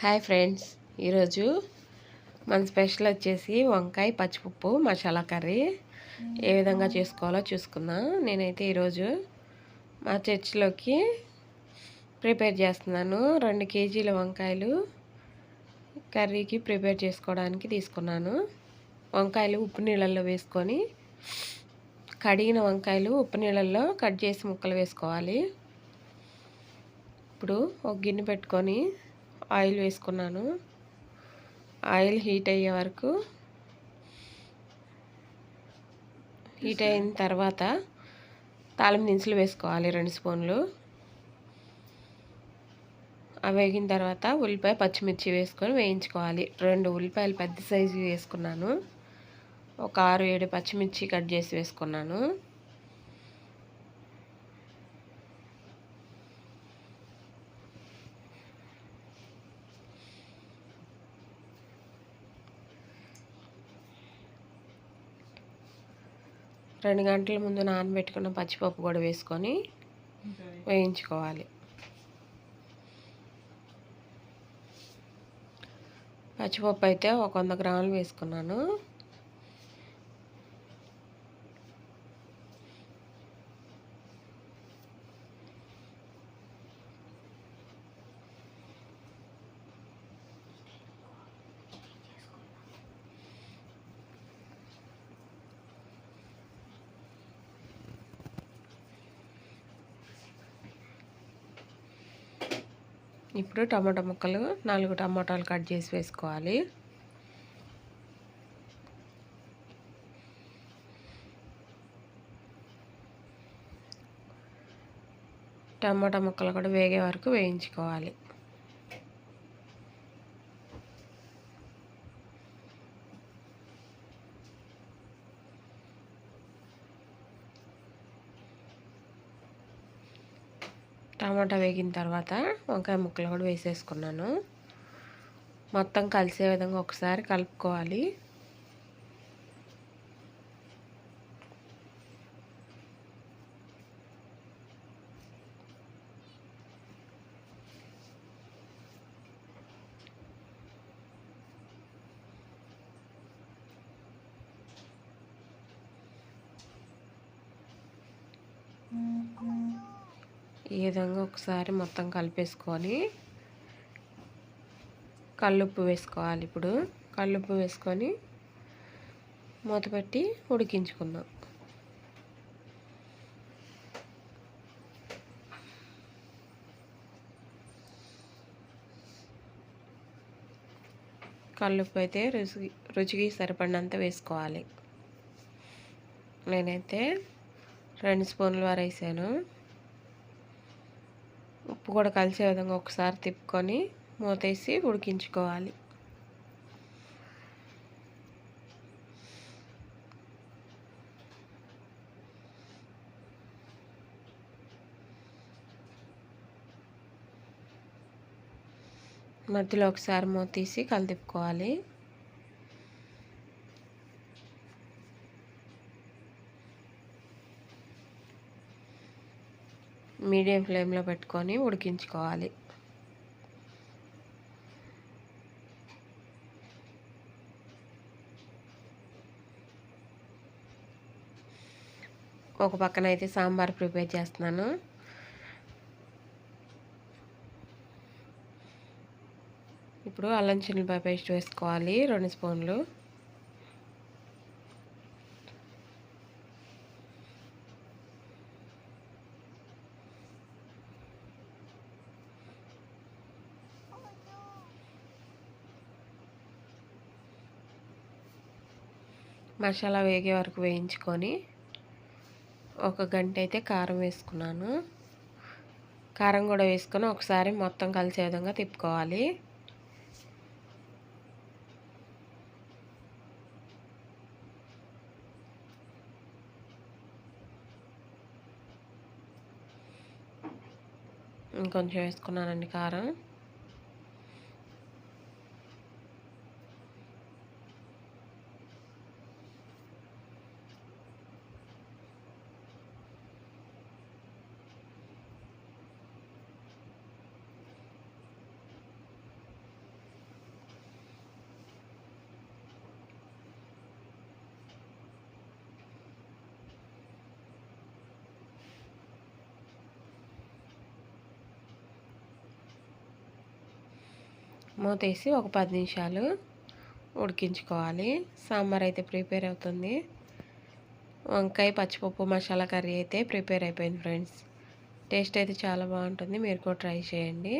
Hi friends. ఈరోజు మన special వచ్చేసి వంకాయ పచ్చిపప్పు మసాలా కర్రీ. ఏ విధంగా చేసుకోవాలో చూసుకుందాం. నేనైతే ఈరోజు మా చర్చిలోకి ప్రిపేర్ చేస్తున్నాను. రెండు కేజీల వంకాయలు కర్రీకి ప్రిపేర్ చేసుకోవడానికి తీసుకున్నాను. వంకాయలు ఉప్పు నీళ్ళల్లో వేసుకొని కడిగిన వంకాయలు ఉప్పు నీళ్ళల్లో కట్ చేసి ముక్కలు వేసుకోవాలి. ఇప్పుడు ఒక గిన్నె పెట్టుకొని ఆయిల్ వేసుకున్నాను. ఆయిల్ హీట్ అయ్యే వరకు హీట్ అయిన తర్వాత తాళం దినుసులు వేసుకోవాలి రెండు స్పూన్లు. అవి వేగిన తర్వాత ఉల్లిపాయ పచ్చిమిర్చి వేసుకొని వేయించుకోవాలి. రెండు ఉల్లిపాయలు పెద్ద సైజు వేసుకున్నాను. ఒక ఆరు ఏడు పచ్చిమిర్చి కట్ చేసి వేసుకున్నాను. రెండు గంటల ముందు నానబెట్టుకున్న పచ్చిపప్పు కూడా వేసుకొని వేయించుకోవాలి. పచ్చిపప్పు అయితే ఒక వంద గ్రాములు వేసుకున్నాను. ఇప్పుడు టమాటా ముక్కలు నాలుగు టమాటాలు కట్ చేసి వేసుకోవాలి. టమాటా ముక్కలు కూడా వేగే వరకు వేయించుకోవాలి. టమాటా వేగిన తర్వాత వంకాయ ముక్కలు కూడా వేసేసుకున్నాను. మొత్తం కలిసే విధంగా ఒకసారి కలుపుకోవాలి. Mm-hmm. ఈ విధంగా ఒకసారి మొత్తం కలిపేసుకొని కల్లుప్పు వేసుకోవాలి ఇప్పుడు. కల్లుప్పు వేసుకొని మూతపెట్టి ఉడికించుకుందాం. కల్లుప్పు అయితే రుచి రుచికి సరిపడినంత వేసుకోవాలి. నేనైతే రెండు స్పూన్లు వరకు వేసాను. ఉప్పు కూడా కలిసే విధంగా ఒకసారి తిప్పుకొని మూతేసి ఉడికించుకోవాలి. మధ్యలో ఒకసారి మూతీసి కలిదిప్పుకోవాలి. మీడియం ఫ్లేమ్లో పెట్టుకొని ఉడికించుకోవాలి. ఒక పక్కన అయితే సాంబార్ ప్రిపేర్ చేస్తున్నాను. ఇప్పుడు అల్లం చిల్లిపాయ పేస్ట్ వేసుకోవాలి రెండు స్పూన్లు. మసాలా వేగే వరకు వేయించుకొని ఒక గంట అయితే కారం వేసుకున్నాను. కారం కూడా వేసుకొని ఒకసారి మొత్తం కలిసే విధంగా తిప్పుకోవాలి. ఇంకొంచెం వేసుకున్నానండి కారం. మూతేసి ఒక పది నిమిషాలు ఉడికించుకోవాలి. సాంబార్ అయితే ప్రిపేర్ అవుతుంది. వంకాయ పచ్చిపప్పు మసాలా కర్రీ అయితే ప్రిపేర్ అయిపోయింది ఫ్రెండ్స్. టేస్ట్ అయితే చాలా బాగుంటుంది. మీరు కూడా ట్రై చేయండి.